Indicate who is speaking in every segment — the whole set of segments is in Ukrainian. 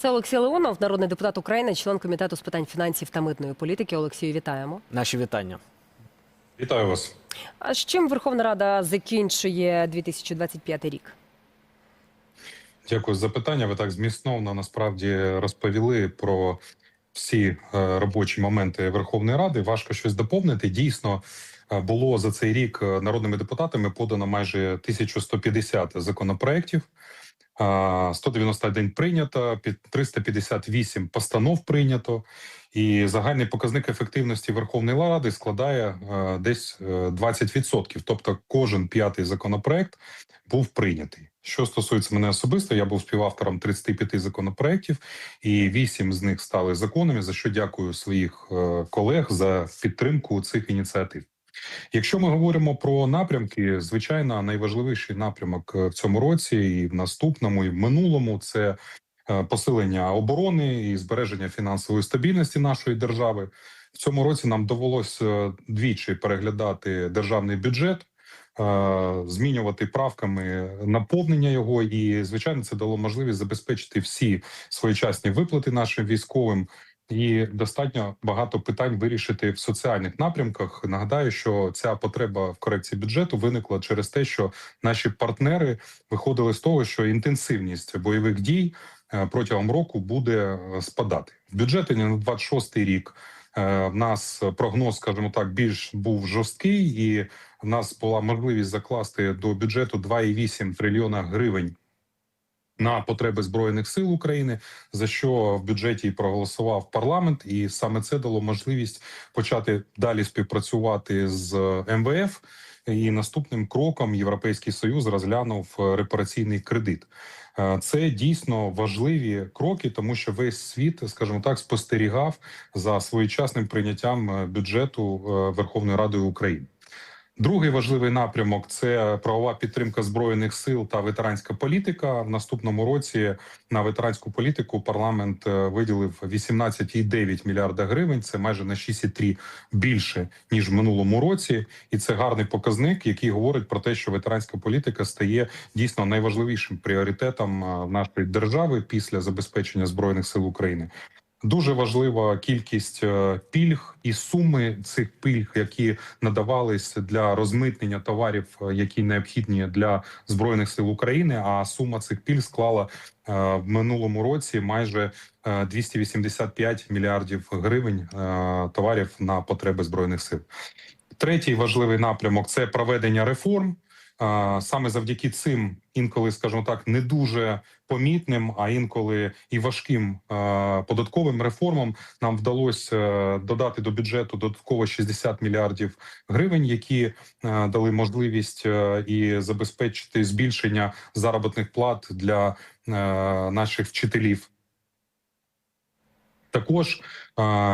Speaker 1: Це Олексій Леонов, народний депутат України, член комітету з питань фінансів та митної політики. Олексію, вітаємо.
Speaker 2: Наші вітання.
Speaker 3: Вітаю вас.
Speaker 1: А з чим Верховна Рада закінчує 2025 рік?
Speaker 3: Дякую за питання. Ви так змістовно насправді розповіли про всі е, робочі моменти Верховної Ради. Важко щось доповнити. Дійсно е, було за цей рік народними депутатами подано майже 1150 законопроєктів. е, 191 прийнято, під 358 постанов прийнято, і загальний показник ефективності Верховної Ради складає е, десь е, 20%. Тобто, кожен п'ятий законопроект був прийнятий. Що стосується мене особисто, я був співавтором 35 законопроєктів, і 8 з них стали законами. За що дякую своїх е, колег за підтримку цих ініціатив. Якщо ми говоримо про напрямки, звичайно, найважливіший напрямок е, в цьому році, і в наступному, і в минулому це е, посилення оборони і збереження фінансової стабільності нашої держави. В цьому році нам довелося двічі переглядати державний бюджет, е, змінювати правками наповнення його, і звичайно, це дало можливість забезпечити всі своєчасні виплати нашим військовим. І достатньо багато питань вирішити в соціальних напрямках. Нагадаю, що ця потреба в корекції бюджету виникла через те, що наші партнери виходили з того, що інтенсивність бойових дій е, протягом року буде е, спадати. В бюджеті на 26 рік е, в нас прогноз, скажімо так, більш був жорсткий, і в нас була можливість закласти до бюджету 2,8 трильйона гривень. На потреби збройних сил України, за що в бюджеті проголосував парламент, і саме це дало можливість почати далі співпрацювати з МВФ. І наступним кроком Європейський Союз розглянув е, репараційний кредит. Е, Це дійсно важливі кроки, тому що весь світ, скажімо так, спостерігав за своєчасним прийняттям е, бюджету Верховною Радою України. Другий важливий напрямок це правова підтримка збройних сил та ветеранська політика. В наступному році на ветеранську політику парламент е, виділив 18,9 мільярда гривень. Це майже на 6,3 більше ніж в минулому році, і це гарний показник, який говорить про те, що ветеранська політика стає дійсно найважливішим пріоритетом е, нашої держави після забезпечення збройних сил України. Дуже важлива кількість е, пільг і суми цих пільг, які надавались для розмитнення товарів, е, які необхідні для збройних сил України. А сума цих пільг склала е, в минулому році майже е, 285 мільярдів гривень товарів на потреби збройних сил. Третій важливий напрямок це проведення реформ. Саме завдяки цим інколи, скажімо так, не дуже помітним, а інколи і важким податковим реформам нам вдалося е, додати до бюджету додатково 60 мільярдів гривень, які е, дали можливість е, і забезпечити збільшення заробітних плат для наших вчителів. Також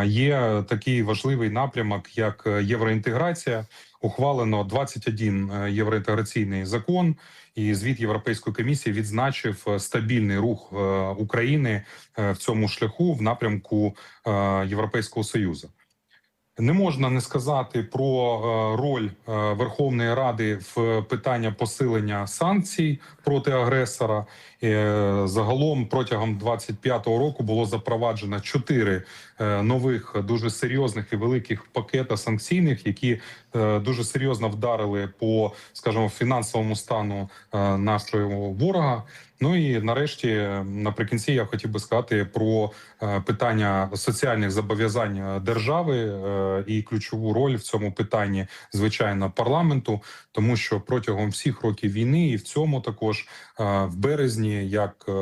Speaker 3: є такий важливий напрямок, як євроінтеграція. Ухвалено 21 е, євроінтеграційний закон, і звіт Європейської комісії відзначив е, стабільний рух е, України в цьому шляху в напрямку Європейського союзу. Не можна не сказати про роль Верховної Ради в питання посилення санкцій проти агресора. Загалом протягом 25-го року було запроваджено чотири нових дуже серйозних і великих пакета санкційних, які дуже серйозно вдарили по, скажімо, фінансовому стану е, нашого ворога. Ну і нарешті, е, наприкінці, я хотів би сказати про е, питання соціальних зобов'язань е, держави е, і ключову роль в цьому питанні, звичайно, парламенту, тому що протягом всіх років війни, і в цьому також е, в березні, як е,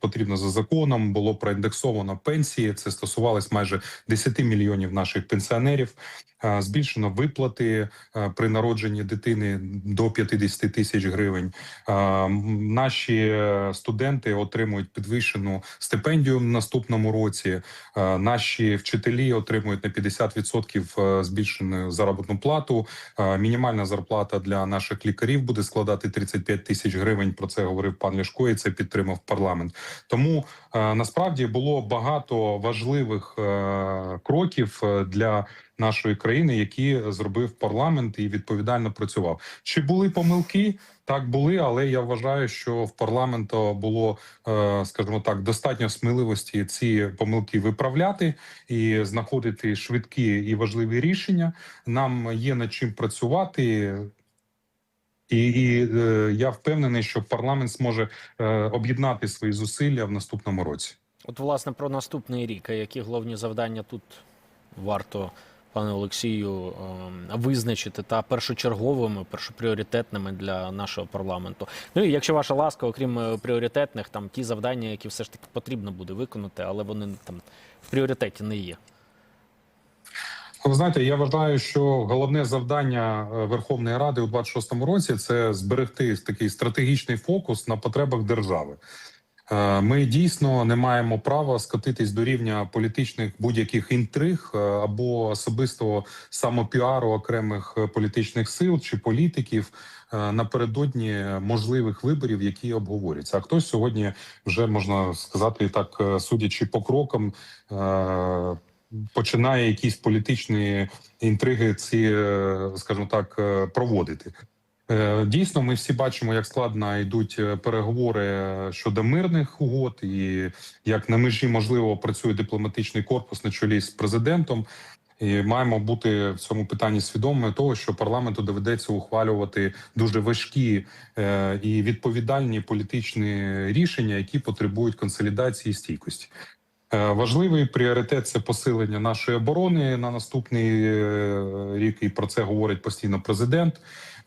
Speaker 3: потрібно за законом, було проіндексовано пенсії. Це стосувалось майже 10 мільйонів наших пенсіонерів. Е, Збільшено виплати е, при народженні дитини до 50 тисяч гривень. Е, Наші студенти отримують підвищену стипендію в наступному році. Наші вчителі отримують на 50% е, збільшену заробітну плату. Мінімальна зарплата для наших лікарів буде складати 35 тисяч гривень. Про це говорив пан Ляшко, і це підтримав парламент. Тому Насправді було багато важливих е, кроків е, для нашої країни, які зробив парламент і відповідально працював. Чи були помилки? Так були, але я вважаю, що в парламенту було, е, скажімо так, достатньо сміливості ці помилки виправляти і знаходити швидкі і важливі рішення. Нам є над чим працювати. І, і е, я впевнений, що парламент зможе е, об'єднати свої зусилля в наступному році.
Speaker 2: От, власне, про наступний рік. Які головні завдання тут варто, пане Олексію, ем, визначити та першочерговими, першопріоритетними для нашого парламенту? Ну і якщо ваша ласка, окрім е, пріоритетних, там ті завдання, які все ж таки потрібно буде виконати, але вони там в пріоритеті не є.
Speaker 3: Ви знаєте, я вважаю, що головне завдання е, Верховної Ради у 26-му році це зберегти такий стратегічний фокус на потребах держави. Е, Ми дійсно не маємо права скотитись до рівня політичних будь-яких інтриг е, або особистого самопіару окремих політичних сил чи політиків напередодні можливих виборів, які обговорюються. А хтось сьогодні вже можна сказати так, судячи по крокам. Починає якісь політичні інтриги, ці, е, скажімо так, е, проводити. Е, Дійсно, ми всі бачимо, як складно йдуть переговори щодо мирних угод, і як на межі можливо працює дипломатичний корпус на чолі з президентом. І маємо бути в цьому питанні свідомими того, що парламенту доведеться ухвалювати дуже важкі і відповідальні політичні рішення, які потребують консолідації і стійкості. Е, Важливий пріоритет це посилення нашої оборони на наступний е, рік, і про це говорить постійно президент.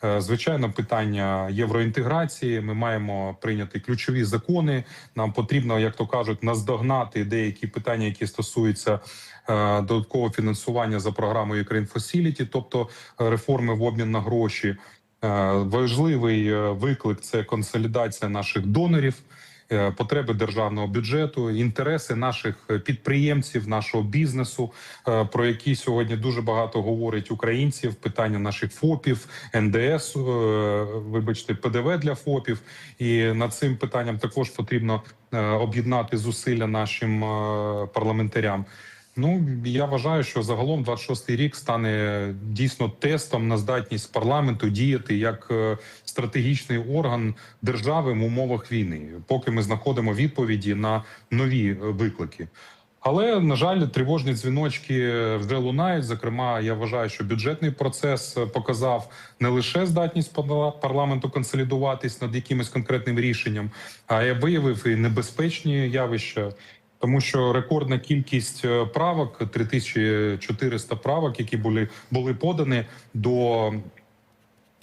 Speaker 3: Е, Звичайно, питання євроінтеграції. Ми маємо прийняти ключові закони. Нам потрібно, як то кажуть, наздогнати деякі питання, які стосуються додаткового фінансування за програмою Ukraine Facility, тобто реформи в обмін на гроші. Важливий виклик це консолідація наших донорів потреби державного бюджету, інтереси наших е, підприємців, нашого бізнесу, е, про які сьогодні дуже багато говорить українців. Питання наших ФОПів, НДС, е, вибачте, ПДВ для ФОПів. І над цим питанням також потрібно е, об'єднати зусилля нашим е, парламентарям. Ну я вважаю, що загалом 26-й рік стане дійсно тестом на здатність парламенту діяти як е, стратегічний орган держави в умовах війни, поки ми знаходимо відповіді на нові е, виклики. Але на жаль, тривожні дзвіночки вже лунають. Зокрема, я вважаю, що бюджетний процес е, показав не лише здатність парла- парламенту консолідуватись над якимось конкретним рішенням, а й виявив і небезпечні явища. Тому що рекордна кількість е, правок 3400 правок, які були були подані до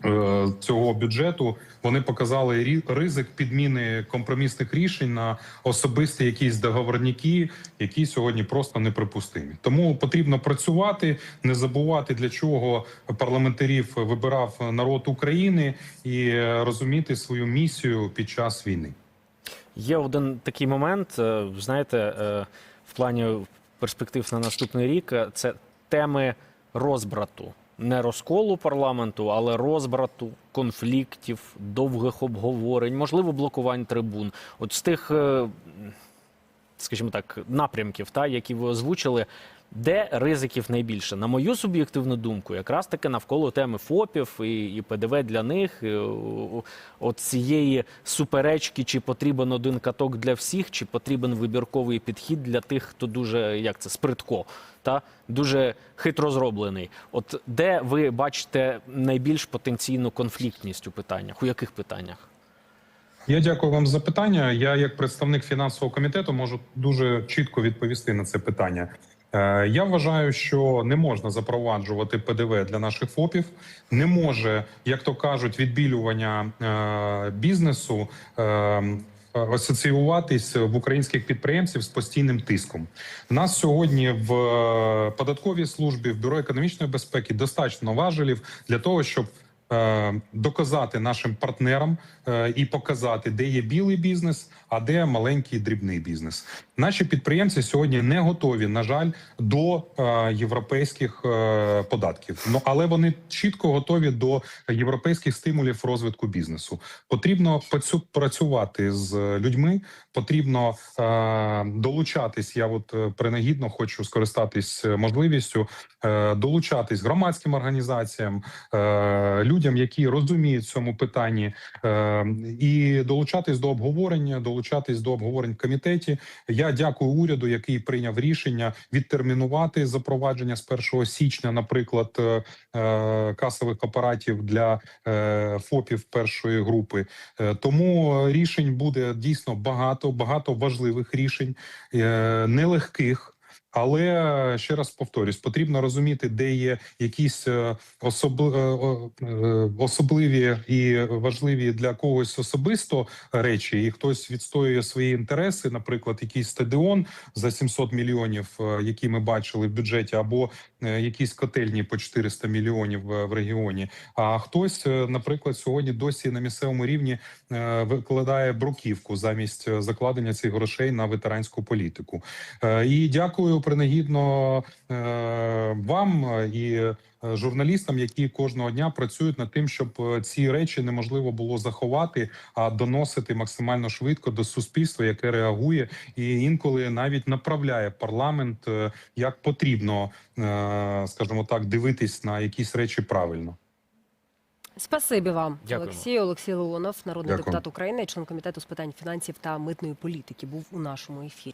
Speaker 3: е, цього бюджету, вони показали ризик підміни компромісних рішень на особисті якісь договорники, які сьогодні просто неприпустимі. Тому потрібно працювати, не забувати для чого парламентарів вибирав народ України і е, розуміти свою місію під час війни.
Speaker 2: Є один такий момент, е, знаєте, е, в плані перспектив на наступний рік е, це теми розбрату. Не розколу парламенту, але розбрату, конфліктів, довгих обговорень, можливо, блокувань трибун. От з тих, скажімо так, напрямків, та, які ви озвучили, де ризиків найбільше? На мою суб'єктивну думку, якраз таки навколо теми ФОПів і, і ПДВ для них, і, от цієї суперечки, чи потрібен один каток для всіх, чи потрібен вибірковий підхід для тих, хто дуже як це спритко, та дуже хитро зроблений. От де ви бачите найбільш потенційну конфліктність у питаннях? У яких питаннях?
Speaker 3: Я дякую вам за питання. Я, як представник фінансового комітету, можу дуже чітко відповісти на це питання. Е, Я вважаю, що не можна запроваджувати ПДВ для наших ФОПів, не може, як то кажуть, відбілювання е, бізнесу. е, Асоціюватись в українських підприємців з постійним тиском. Нас сьогодні в податковій службі, в бюро економічної безпеки достатньо важелів для того, щоб доказати нашим партнерам е, і показати, де є білий бізнес, а де маленький дрібний бізнес. Наші підприємці сьогодні не готові, на жаль, до е, європейських е, податків. Ну але вони чітко готові до європейських стимулів розвитку бізнесу. Потрібно працю- працювати з людьми, потрібно е, долучатись. Я от е, принагідно хочу скористатись е, можливістю е, долучатись громадським організаціям, е, людям, які розуміють цьому питанні, е, і долучатись до обговорення, долучатись до обговорень в комітеті. Я дякую уряду, який прийняв рішення відтермінувати запровадження з 1 січня, наприклад, е, е, касових апаратів для ФОПів першої групи. Тому рішень буде дійсно багато, багато важливих рішень, нелегких. Але е, ще раз повторюсь, потрібно розуміти, де є якісь е, особли- е, особливі і важливі для когось особисто речі, і хтось відстоює свої інтереси, наприклад, якийсь стадіон за 700 мільйонів, які ми бачили в бюджеті, або якісь котельні по 400 мільйонів в регіоні. А хтось, наприклад, сьогодні досі на місцевому рівні викладає бруківку замість закладення цих грошей на ветеранську політику. І дякую принагідно е, вам і е, журналістам, які кожного дня працюють над тим, щоб е, ці речі неможливо було заховати, а доносити максимально швидко до суспільства, яке реагує і інколи навіть направляє парламент, як потрібно, скажімо так, дивитись на якісь речі правильно.
Speaker 1: Спасибі вам,
Speaker 2: Дякуємо.
Speaker 1: Олексій. Олексій Леонов, народний
Speaker 3: Дякую.
Speaker 1: депутат України, член комітету з питань фінансів та митної політики, був у нашому ефірі.